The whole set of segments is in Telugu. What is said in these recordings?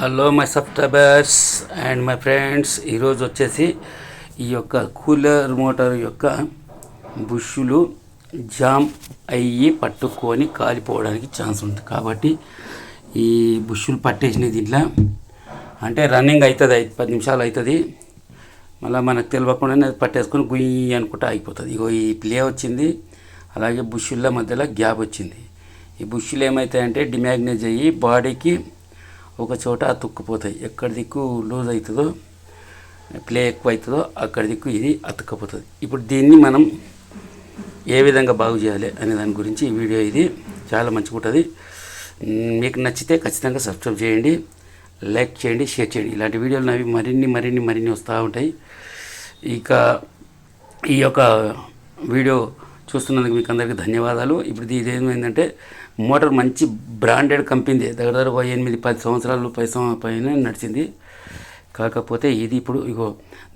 Hello my subscribers and my friends ఈరోజు వచ్చేసి ఈ యొక్క కూలర్ మోటార్ యొక్క బుష్లు జామ్ అయ్యి పట్టుకొని కాలిపోవడానికి ఛాన్స్ ఉంటుంది కాబట్టి ఈ బుష్లు పట్టేసిన దీంట్లో అంటే రన్నింగ్ అవుతుంది ఐదు పది నిమిషాలు అవుతుంది. మళ్ళీ మనకు తెలియకుండానే అది పట్టేసుకొని గుయ్యి అనుకుంటా అయిపోతుంది ఇగో ఈ ప్లే వచ్చింది అలాగే బుష్ల మధ్యలో గ్యాప్ వచ్చింది. ఈ బుష్లు ఏమవుతాయంటే డిమాగ్నైజ్ అయ్యి బాడీకి ఒక చోట అతుక్కుపోతాయి. ఎక్కడ దిక్కు లూజ్ అవుతుందో ప్లే ఎక్కువ అవుతుందో అక్కడ దిక్కు ఇది అతుక్కపోతుంది. ఇప్పుడు దీన్ని మనం ఏ విధంగా బాగు చేయాలి అనే దాని గురించి ఈ వీడియో ఇది చాలా మంచిగా ఉంటుంది. మీకు నచ్చితే ఖచ్చితంగా సబ్స్క్రైబ్ చేయండి లైక్ చేయండి షేర్ చేయండి. ఇలాంటి వీడియోలు నావి మరిన్ని మరిన్ని మరిన్ని వస్తూ ఉంటాయి. ఇక ఈ యొక్క వీడియో చూస్తున్నందుకు మీకు అందరికీ ధన్యవాదాలు. ఇప్పుడు ఇది ఏమైందంటే మోటార్ మంచి బ్రాండెడ్ కంపెనీ దగ్గర దగ్గర ఒక ఎనిమిది పది సంవత్సరాలు పది పైన నడిచింది. కాకపోతే ఇది ఇప్పుడు ఇగో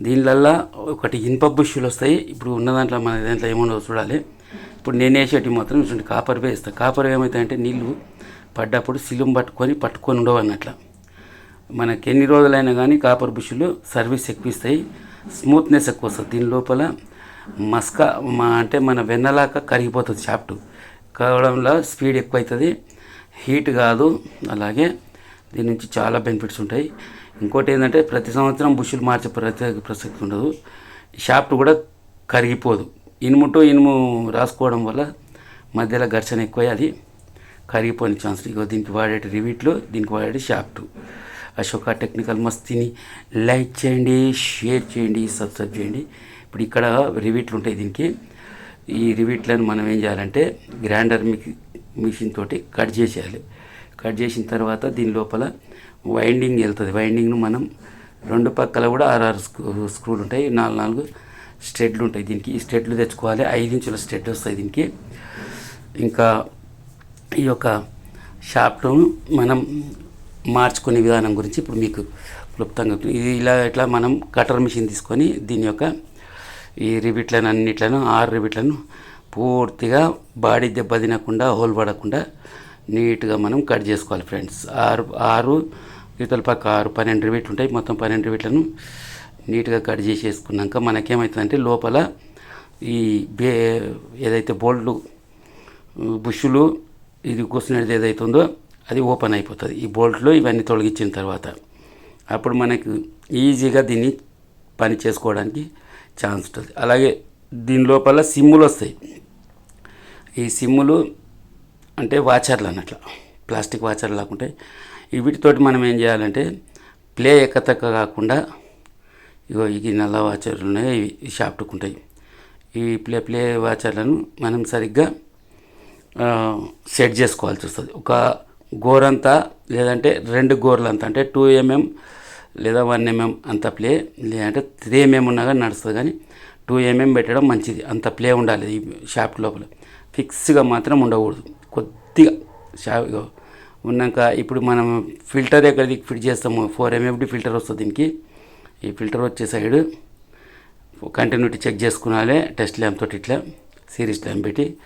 దీనిలల్లా ఒకటి ఇనుప బుష్యులు వస్తాయి. ఇప్పుడు ఉన్న దాంట్లో మన దాంట్లో ఏముండదో చూడాలి. ఇప్పుడు నేను వేసేటి మాత్రం ఇటువంటి కాపర్ వేస్తాను కాపర్ ఏమవుతాయంటే నీళ్ళు పడ్డప్పుడు సిలుం పట్టుకొని పట్టుకొని ఉండవు అన్నట్ల. మనకి ఎన్ని రోజులైనా కానీ కాపర్ బుష్లు సర్వీస్ ఎక్కువ ఇస్తాయి స్మూత్నెస్ ఎక్కువ వస్తుంది. దీని లోపల మస్క మా అంటే మన వెన్నలాక కరిగిపోతుంది షాఫ్ట్. కావడంలో స్పీడ్ ఎక్కువ అవుతుంది హీట్ కాదు. అలాగే దీని నుంచి చాలా బెనిఫిట్స్ ఉంటాయి. ఇంకోటి ఏంటంటే ప్రతి సంవత్సరం బుష్లు మార్చే ప్రత్యేక ప్రసక్తి ఉండదు. షాఫ్ట్ కూడా కరిగిపోదు. ఇనుము టు ఇనుము రాసుకోవడం వల్ల మధ్యలో ఘర్షణ ఎక్కువ అది కరిగిపోయిన ఛాన్స్ ఇగో దీనికి వాడేటి రివీట్లు దీనికి వాడేటి షాఫ్ట్. అశోక టెక్నికల్ మస్తిని లైక్ చేయండి షేర్ చేయండి సబ్స్క్రైబ్ చేయండి. ఇప్పుడు ఇక్కడ రివీట్లు ఉంటాయి దీనికి. ఈ రివీట్లను మనం ఏం చేయాలంటే గ్రైండర్ మిక్ మిషన్ తోటి కట్ చేసేయాలి. కట్ చేసిన తర్వాత దీని లోపల వైండింగ్ వెళ్తుంది. వైండింగ్ను మనం రెండు పక్కల కూడా ఆర్ఆర్ స్క్రూ స్క్రూలు ఉంటాయి. నాలుగు నాలుగు స్టెడ్లు ఉంటాయి దీనికి. ఈ స్టెడ్లు తెచ్చుకోవాలి. ఐదు ఇంచుల స్టెడ్ వస్తాయి దీనికి. ఇంకా ఈ యొక్క షాప్ను మనం మార్చుకునే విధానం గురించి ఇప్పుడు మీకు క్లుప్తంగా ఇది ఇలా ఇట్లా మనం కటర్ మిషన్ తీసుకొని దీని యొక్క ఈ రిబిట్లను అన్నిట్లను ఆరు రిబిట్లను పూర్తిగా బాడీ దెబ్బ తినకుండా హోల్ పడకుండా నీట్గా మనం కట్ చేసుకోవాలి ఫ్రెండ్స్. ఆరు ఆరు ఇతల పక్క ఆరు పన్నెండు రిబిట్లు ఉంటాయి. మొత్తం పన్నెండు రిబిట్లను నీట్గా కట్ చేసేసుకున్నాక మనకేమవుతుందంటే లోపల ఈ బే ఏదైతే బోల్ట్లు బుష్లు ఇది కూర్చునేది ఏదైతుందో అది ఓపెన్ అయిపోతుంది. ఈ బోల్ట్లు ఇవన్నీ తొలగించిన తర్వాత అప్పుడు మనకు ఈజీగా దీన్ని పని చేసుకోవడానికి ఛాన్స్ ఉంటుంది అలాగే దీని లోపల సిమ్ములు వస్తాయి ఈ సిమ్ములు అంటే వాచర్లు అన్నట్లు. ప్లాస్టిక్ వాచర్లు లాకుంటాయి వీటితోటి మనం ఏం చేయాలంటే ప్లే ఎక్కతక్క కాకుండా ఇగో ఈ నల్ల వాచర్లు ఉన్నాయి ఇవి ఈ ఈ ప్లే ప్లే వాచర్లను మనం సరిగ్గా సెట్ చేసుకోవాల్సి వస్తుంది ఒక గోరంతా లేదంటే రెండు గోర్లంతా అంటే టూ ఎంఎం లేదా వన్ ఎంఎం అంత ప్లే లేదంటే త్రీ ఎంఎం ఉన్నా కానీ నడుస్తుంది. కానీ టూ ఎంఎం పెట్టడం మంచిది. అంత ప్లే ఉండాలి ఈ షాప్ లోపల. ఫిక్స్గా మాత్రం ఉండకూడదు. కొద్దిగా షా ఉన్నాక ఇప్పుడు మనం ఫిల్టర్ ఎక్కడికి ఫిట్ చేస్తాము? ఫోర్ ఎంఎఫ్డి ఫిల్టర్ వస్తుంది దీనికి. ఈ ఫిల్టర్ వచ్చే సైడ్ కంటిన్యూటీ చెక్ చేసుకునాలి టెస్ట్ ల్యాంప్ తోటి ఇట్లా సిరీస్ ల్యాంప్ పెట్టి.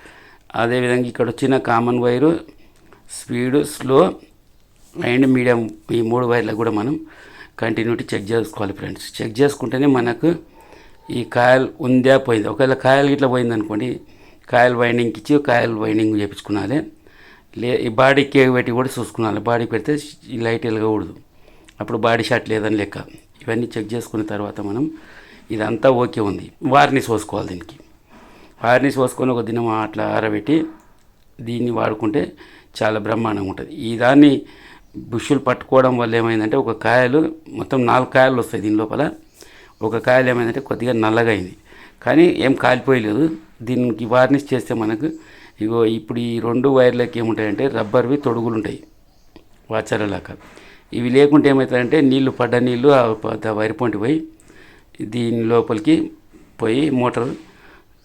అదేవిధంగా ఇక్కడ వచ్చిన common wire speed slow and medium ఈ మూడు వైర్లకు కూడా మనం కంటిన్యూటీ చెక్ చేసుకోవాలి ఫ్రెండ్స్. చెక్ చేసుకుంటేనే మనకు ఈ కాయల్ ఉందా పోయింది? ఒకవేళ కాయలు ఇట్లా పోయింది అనుకోండి వైండింగ్ ఇచ్చి కాయలు వైండింగ్ చేయించుకున్నాలి లే ఈ బాడీకి పెట్టి కూడా చూసుకున్నాలి బాడీ పెడితే లైట్ వెలగకూడదు. అప్పుడు బాడీ షాట్ లేదని లెక్క. ఇవన్నీ చెక్ చేసుకున్న తర్వాత మనం ఇదంతా ఓకే ఉంది. వార్నిష్ పోసుకోవాలి దీనికి. వార్నిష్ పోసుకొని ఒక దినం అట్లా ఆరబెట్టి దీన్ని వాడుకుంటే చాలా బ్రహ్మాండంగా ఉంటుంది. ఈ దాన్ని బుషులు పట్టుకోవడం వల్ల ఏమైందంటే ఒక కాయలు మొత్తం నాలుగు కాయలు వస్తాయి దీని లోపల. ఒక కాయలు ఏమైందంటే కొద్దిగా నల్లగా అయింది కానీ ఏం కాలిపోయలేదు. దీనికి వార్నిష్ చేస్తే మనకు ఇగో ఇప్పుడు ఈ రెండు వైర్లకి ఏముంటాయంటే రబ్బర్వి తొడుగులు ఉంటాయి వాచరలాక ఇవి లేకుంటే ఏమవుతాయంటే నీళ్ళు పడ్డ నీళ్ళు వైర్ పొంటి పోయి దీని లోపలికి పోయి మోటార్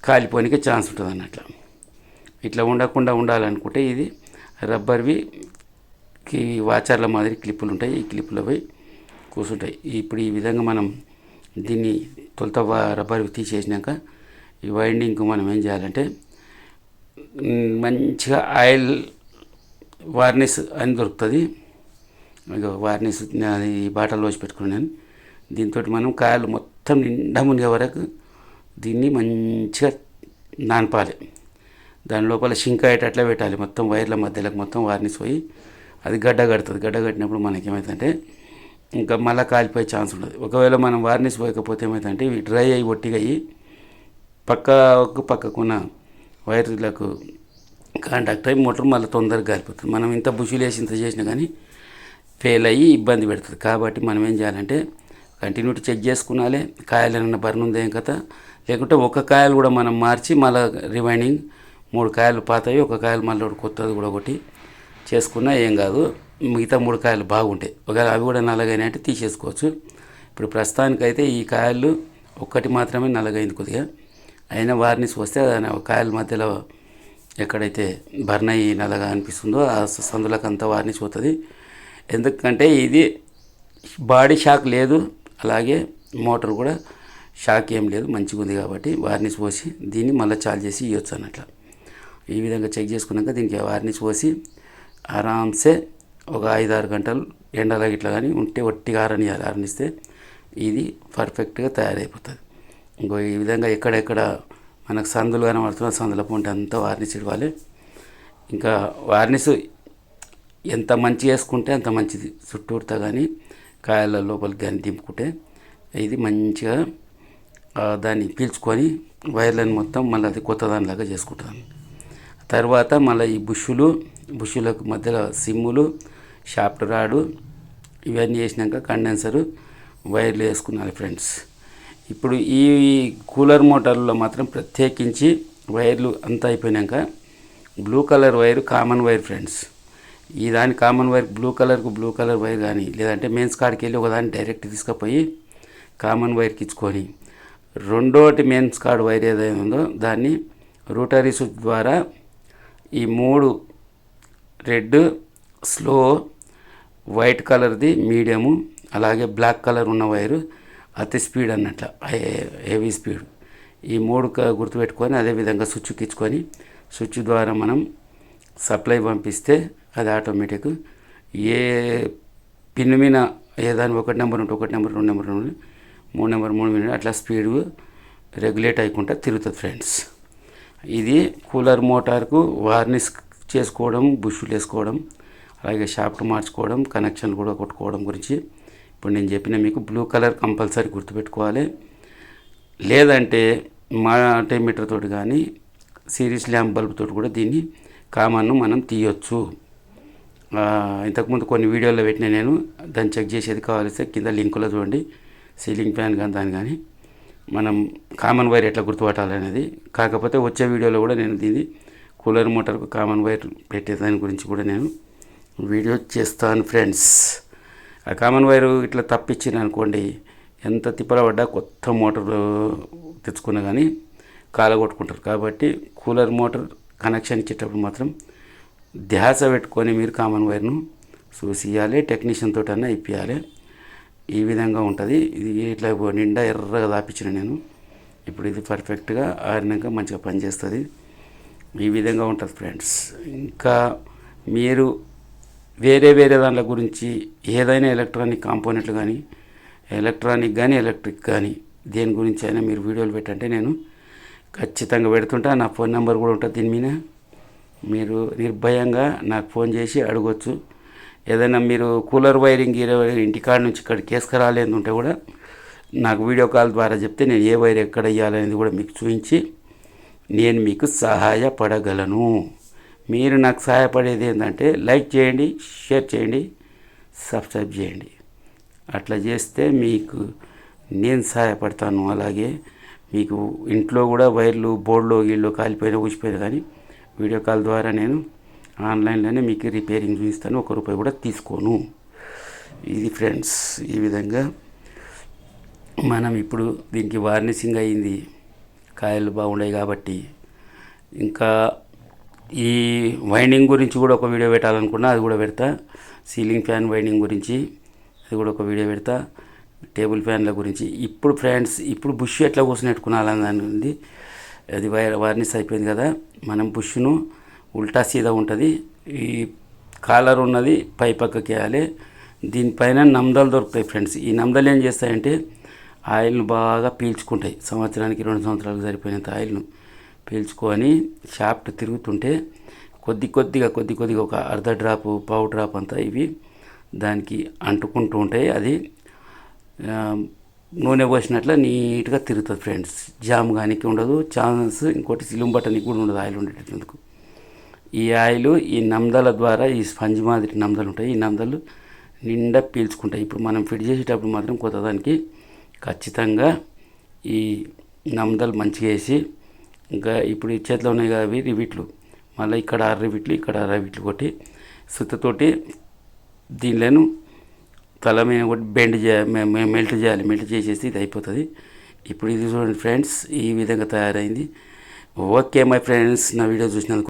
కాలిపోనికి ఛాన్స్ ఉంటుంది అన్నట్లు ఇట్లా ఉండకుండా ఉండాలనుకుంటే ఇది రబ్బర్వి వాచర్ల మాదిరి క్లిప్పులు ఉంటాయి. ఈ క్లిప్పులపై పోయి కూర్చుంటాయి ఇప్పుడు ఈ విధంగా మనం దీన్ని తొలత వా- తీసేసినాక ఈ వైండింగ్ మనం ఏం చేయాలంటే మంచిగా ఆయిల్ వార్నిష్ అని దొరుకుతుంది. ఇక వార్నిస్ అది బాటల్లో వచ్చి పెట్టుకున్నాను దీంతో మనం కాయలు మొత్తం నిండా మునిగే వరకు దీన్ని మంచిగా నానపాలి. దాని లోపల షింక్ అయ్యేటట్లా పెట్టాలి. మొత్తం వైర్ల మధ్యలోకి మొత్తం వార్నిస్ పోయి అది గడ్డ కడుతుంది. గడ్డ కట్టినప్పుడు మనకి ఏమవుతుందంటే ఇంకా మళ్ళీ కాలిపోయే ఛాన్స్ ఉండదు. ఒకవేళ మనం వార్నిస్ పోయకపోతే ఏమవుతుందంటే ఇవి డ్రై అయ్యి ఒట్టిగా అయ్యి పక్కకు పక్కకున్న వైర్లకు కాంటాక్ట్ అయ్యి మోటార్ మళ్ళీ తొందరగా కాలిపోతుంది. మనం ఇంత బుషులు వేసి ఇంత చేసినా కానీ ఫెయిల్ అయ్యి ఇబ్బంది పెడుతుంది. కాబట్టి మనం ఏం చేయాలంటే కంటిన్యూటీ చెక్ చేసుకున్నాలే. కాయలు బర్న్ ఉందేం కదా లేకుంటే ఒక కాయలు కూడా మనం మార్చి మళ్ళీ రిమైనింగ్ మూడు కాయలు పాతవి ఒక కాయలు మళ్ళీ ఒకటి కొత్తది కూడా ఒకటి. చేసుకున్నా ఏం కాదు మిగతా మూడు కాయలు బాగుంటాయి. ఒకవేళ అవి కూడా నల్లగైనా అంటే తీసేసుకోవచ్చు. ఇప్పుడు ప్రస్తుతానికైతే ఈ కాయలు ఒక్కటి మాత్రమే నల్లగైంది కొద్దిగా. అయినా వార్నిస్ వస్తే దాని కాయల మధ్యలో ఎక్కడైతే బర్న్ నల్లగా అనిపిస్తుందో ఆ సందులకు అంతా వార్నిస్ పోతుంది ఎందుకంటే ఇది బాడీ షాక్ లేదు అలాగే మోటార్ కూడా షాక్ ఏం లేదు మంచిగా ఉంది కాబట్టి వార్నిస్ పోసి దీన్ని మళ్ళీ చాలు చేసి ఇవ్వచ్చు అన్నట్లు. ఈ విధంగా చెక్ చేసుకున్నాక దీనికి వార్నిస్ పోసి ఆరామ్సే ఒక ఐదు ఆరు గంటలు ఎండలో ఇట్లా కానీ ఉంటే ఒట్టిగా ఆరనియాలి ఆరనిస్తే ఇది పర్ఫెక్ట్గా తయారైపోతుంది. ఇంకో ఈ విధంగా ఎక్కడెక్కడ మనకు సందులు కనబడుతున్న సందుల పొంటి అంతా వార్నిస్ ఇవ్వాలి. ఇంకా వార్నిస్ ఎంత మంచి వేసుకుంటే అంత మంచిది. చుట్టూరుతా కానీ కాయల లోపలికి కానీ దింపుకుంటే ఇది మంచిగా దాన్ని పీల్చుకొని వైర్లను మొత్తం మళ్ళీ అది కొత్త దానిలాగా చేసుకుంటాను తర్వాత మళ్ళీ ఈ బుష్లు బుషులకు మధ్యలో సిమ్ములు షాఫ్ట్ రాడు ఇవన్నీ వేసినాక కండెన్సరు వైర్లు వేసుకున్నారు ఫ్రెండ్స్. ఇప్పుడు ఈ కూలర్ మోటార్లో మాత్రం ప్రత్యేకించి వైర్లు అంతా అయిపోయినాక blue colour wire common wire friends. ఈ దాని కామన్ వైర్ బ్లూ కలర్కు బ్లూ కలర్ వైర్ కానీ లేదంటే మెయిన్స్ కాడికి వెళ్ళి ఒకదాన్ని డైరెక్ట్ తీసుకుపోయి కామన్ వైర్కి ఇచ్చుకొని రెండోటి మెయిన్స్ కార్డ్ వైర్ ఏదైనా ఉందో దాన్ని రూటరీ స్విచ్ ద్వారా ఈ మూడు రెడ్ స్లో వైట్ కలర్ది మీడియము అలాగే బ్లాక్ కలర్ ఉన్న వైరు అతి స్పీడ్ అన్నట్ల హెవీ స్పీడ్. ఈ మూడు గుర్తుపెట్టుకొని అదేవిధంగా స్విచ్కి ఇచ్చుకొని స్విచ్ ద్వారా మనం సప్లై పంపిస్తే అది ఆటోమేటిక్. ఏ పిన్ మీద ఏదాని ఒకటి నెంబర్ ఉంటే ఒకటి నెంబర్ రెండు నెంబర్ రెండు మూడు నెంబర్ మూడు మినిట్ అట్లా స్పీడ్ రెగ్యులేట్ అయ్యకుండా తిరుగుతుంది ఫ్రెండ్స్. ఇది కూలర్ మోటార్కు వార్నిష్ చేసుకోవడం బుష్లు వేసుకోవడం అలాగే షాఫ్ట్ మార్చుకోవడం కనెక్షన్లు కూడా కొట్టుకోవడం గురించి ఇప్పుడు నేను చెప్పిన మీకు బ్లూ కలర్ కంపల్సరీ గుర్తుపెట్టుకోవాలి. లేదంటే మా తోటి కానీ సిరీస్ ల్యాంప్ బల్బ్ తోటి కూడా దీన్ని కామన్ను మనం తీయొచ్చు. ఇంతకుముందు కొన్ని వీడియోలో పెట్టిన నేను దాన్ని చెక్ చేసేది కావాలిస్తే కింద లింకులో చూడండి సీలింగ్ ఫ్యాన్ కానీ దాని కానీ. మనం కామన్ వైర్ ఎట్లా గుర్తుపట్టాలనేది. కాకపోతే వచ్చే వీడియోలో కూడా నేను దీన్ని కూలర్ మోటార్కు కామన్ వైర్ పెట్టే దాని గురించి కూడా నేను వీడియో చేస్తాను ఫ్రెండ్స్. ఆ కామన్ వైర్ ఇట్లా తప్పించిన అనుకోండి ఎంత తిప్పల పడ్డా కొత్త మోటార్ తెచ్చుకున్నా కానీ కాలగొట్టుకుంటారు. కాబట్టి కూలర్ మోటార్ కనెక్షన్ ఇచ్చేటప్పుడు మాత్రం ధ్యాస పెట్టుకొని మీరు కామన్ వైర్ను చూసియాలి టెక్నీషియన్ తోటన్నా ఇప్పియాలి ఈ విధంగా ఉంటుంది. ఇది ఇట్లా నిండా ఎర్రగా దాపించిన నేను. ఇప్పుడు ఇది పర్ఫెక్ట్గా ఆరినాక మంచిగా పనిచేస్తుంది. ఈ విధంగా ఉంటుంది ఫ్రెండ్స్. ఇంకా మీరు వేరే వేరే దాంట్ల గురించి ఏదైనా ఎలక్ట్రానిక్ కాంపోనెంట్లు కానీ ఎలక్ట్రానిక్ కానీ ఎలక్ట్రిక్ కానీ దేని గురించి అయినా మీరు వీడియోలు పెట్టంటే నేను ఖచ్చితంగా పెడుతుంటా. నా ఫోన్ నెంబర్ కూడా ఉంటుంది దీని మీద. మీరు నిర్భయంగా నాకు ఫోన్ చేసి అడగొచ్చు. ఏదైనా మీరు కూలర్ వైరింగ్ గీర ఇంటికాడ నుంచి ఇక్కడికి కేసుకురాలేదు ఉంటే కూడా నాకు వీడియో కాల్ ద్వారా చెప్తే నేను ఏ వైర్ ఎక్కడ ఇవ్వాలనేది కూడా మీకు చూపించి నేను మీకు సహాయపడగలను. మీరు నాకు సహాయపడేది ఏంటంటే లైక్ చేయండి షేర్ చేయండి సబ్స్క్రైబ్ చేయండి. అట్లా చేస్తే మీకు నేను సహాయపడతాను. అలాగే మీకు ఇంట్లో కూడా వైర్లు బోర్డులో గీళ్ళు కాలిపోయినా ఊసిపోయినా కానీ వీడియో కాల్ ద్వారా నేను ఆన్లైన్లోనే మీకు రిపేరింగ్ చూపిస్తాను. ఒక రూపాయి కూడా తీసుకోను. ఇది ఫ్రెండ్స్ ఈ విధంగా మనం ఇప్పుడు దీనికి వార్నిషింగ్ అయింది. కాయలు బాగున్నాయి కాబట్టి. ఇంకా ఈ వైండింగ్ గురించి కూడా ఒక వీడియో పెట్టాలనుకున్నా అది కూడా పెడతా. సీలింగ్ ఫ్యాన్ వైండింగ్ గురించి అది కూడా ఒక వీడియో పెడతా. టేబుల్ ఫ్యాన్ల గురించి. ఇప్పుడు ఫ్రెండ్స్ ఇప్పుడు బుష్ ఎట్లా కూర్చున్నట్టుకున్నాలని అది వైర్ వార్నిస్ అయిపోయింది కదా. మనం బుష్ను ఉల్టా సీదా ఉంటుంది. ఈ కాలర్ ఉన్నది పై పక్కకి వేయాలి. దీనిపైన నమ్దలు దొరుకుతాయి ఫ్రెండ్స్. ఈ నమ్దలు ఏం చేస్తాయంటే ఆయిల్ను బాగా పీల్చుకుంటాయి. సంవత్సరానికి రెండు సంవత్సరాలకు సరిపోయినంత ఆయిల్ను పీల్చుకొని షాఫ్ట్ తిరుగుతుంటే కొద్ది కొద్దిగా కొద్ది కొద్దిగా ఒక అర్ధ డ్రాపు పావు డ్రాప్ అంతా ఇవి దానికి అంటుకుంటూ ఉంటాయి. అది నూనె పోసినట్ల నీట్గా తిరుగుతుంది ఫ్రెండ్స్. జామ్ కానీ ఉండదు ఛాన్స్ ఇంకోటి సిలుం బట్టనికి కూడా ఉండదు ఆయిల్ ఉండేటందుకు ఈ ఆయిల్ ఈ నమ్దల ద్వారా ఈ స్పంజ్ మాదిరి నమ్దలు ఉంటాయి. ఈ నమ్దలు నిండా పీల్చుకుంటాయి. ఇప్పుడు మనం ఫిట్ చేసేటప్పుడు మాత్రం కొత్త దానికి ఖచ్చితంగా ఈ నమ్దలు మంచిగా వేసి ఇంకా ఇప్పుడు ఈ చేతిలో ఉన్నాయి కదా అవి రివిట్లు. మళ్ళీ ఇక్కడ ఆరు రివిట్లు ఇక్కడ ఆరు రివిట్లు కొట్టి సుత్తతోటి దీనిలోను తల మేము కొట్టి బెండ్ చేయాలి మెల్ట్ చేయాలి. మెల్ట్ చేసేసి ఇది అయిపోతుంది. ఇప్పుడు ఇది చూడండి ఫ్రెండ్స్ ఈ విధంగా తయారైంది. ఓకే మై ఫ్రెండ్స్ నా వీడియో చూసినందుకు